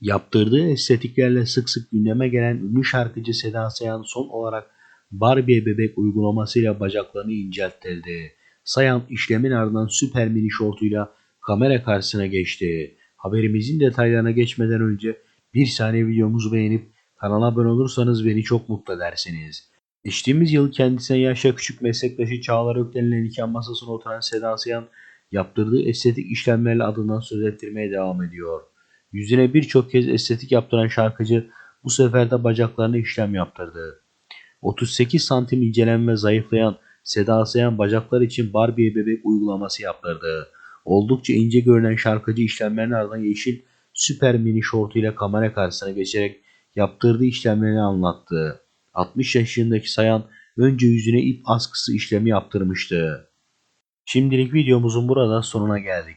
Yaptırdığı estetiklerle sık sık gündeme gelen ünlü şarkıcı Seda Sayan son olarak Barbie bebek uygulamasıyla bacaklarını incelttirdi. Sayan işlemin ardından süper mini şortuyla kamera karşısına geçti. Haberimizin detaylarına geçmeden önce bir saniye videomuzu beğenip kanala abone olursanız beni çok mutlu edersiniz. Geçtiğimiz yıl kendisine yaşça küçük meslektaşı Çağlar Ökten'le nikah masasına oturan Seda Sayan yaptırdığı estetik işlemlerle adından söz ettirmeye devam ediyor. Yüzüne birçok kez estetik yaptıran şarkıcı bu sefer de bacaklarına işlem yaptırdı. 38 santim incelen ve zayıflayan Seda Sayan bacaklar için Barbie bebek uygulaması yaptırdı. Oldukça ince görünen şarkıcı işlemlerin ardından yeşil süper mini şortuyla kamera karşısına geçerek yaptırdığı işlemlerini anlattı. 60 yaşındaki Sayan önce yüzüne ip askısı işlemi yaptırmıştı. Şimdilik videomuzun burada sonuna geldik.